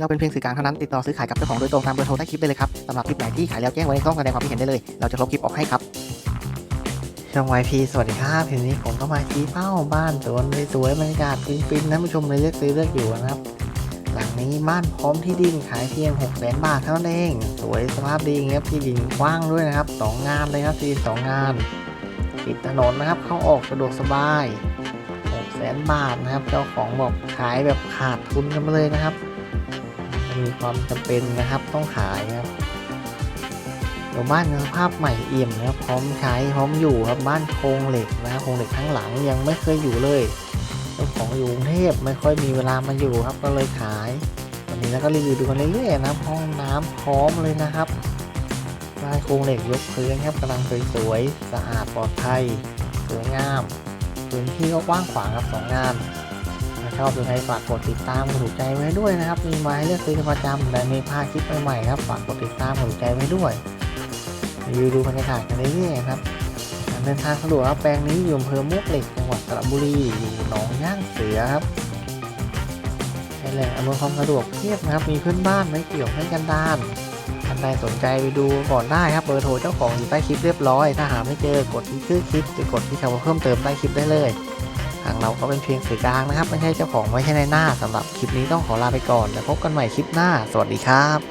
เราเป็นเพียงสื่อกลางเท่านั้นติดต่อซื้อขายกับเจ้าของโดยตรงตามเบอร์โทรใต้คลิปได้เลยครับสำหรับคลิปไหนที่ขายแล้วแจ้งไว้ในช่องแสดงความคิดเห็นได้เลย เราจะลบคลิปออกให้ครับช่องวายพีสวัสดีครับทีนี้ผมก็มาชี้เป้าบ้านสวนสวยๆบรรยากาศฟินๆนะผู้ชมเลยเลือกซื้อเลือกอยู่นะครับ หลังนี้บ้านพร้อมที่ดินขายเพียง6 0 0 0 0บาทเท่านั้นเอง สวยสภาพดีครับที่ดินกว้างด้วยนะครับสองงานเลยครับที่ดินสองงานติดถนนนะครับเข้าออกสะดวกสบาย6 0 0 0 0บาทนะครับ เจ้าของบอกขายแบบขาดทุนกันมาเลยนะครับ มีความจำเป็นนะครับต้องขายครับเดี๋ยวบ้านสภาพใหม่เอี่ยมนะครับพร้อมใช้พร้อมอยู่ครับบ้านโครงเหล็กนะโครงเหล็กทั้งหลังยังไม่เคยอยู่เลยเจ้าของอยู่กรุงเทพไม่ค่อยมีเวลามาอยู่ครับก็เลยขายวันนี้แล้วก็รีวิวดูกันเรื่อยๆนะห้องน้ำพร้อมเลยนะครับบ้านโครงเหล็กยกพื้นครับกำลังสวยๆสะอาดปลอดภัยสวยงามพื้นที่ก็กว้างขวางครับสองงาน ถ้าชอบดูใครฝากกดติดตามกดถูกใจไว้ด้วยนะครับ มีไม้เลือกซื้อประจำและมีพาคลิปใหม่ๆครับฝากกดติดตามกดถูกใจไว้ด้วยรีวิวดูบรรยากาศกันเรื่อยๆครับเดินทางสะดวกครับแปลงนี้อยู่อำเภอมวกเหล็กจังหวัดสระบุรีอยู่หนองย่างเสือครับใช้แหล่งอำนวยความสะดวกเพียบนะครับ มีเพื่อนบ้านไม่เกี่ยวให้กันดานท่านใดสนใจไปดูก่อนได้ครับ เบอร์โทรเจ้าของอยู่ใต้คลิปเรียบร้อย ถ้าหาไม่เจอกดที่ชื่อคลิปหรือกดที่คำว่าเพิ่มเติมใต้คลิปได้เลย ทางเราก็เป็นเพียงสื่อกลางนะครับ ไม่ใช่เจ้าของไม่ใช่ในหน้าสำหรับคลิปนี้ต้องขอลาไปก่อน แล้วพบกันใหม่คลิปหน้า สวัสดีครับ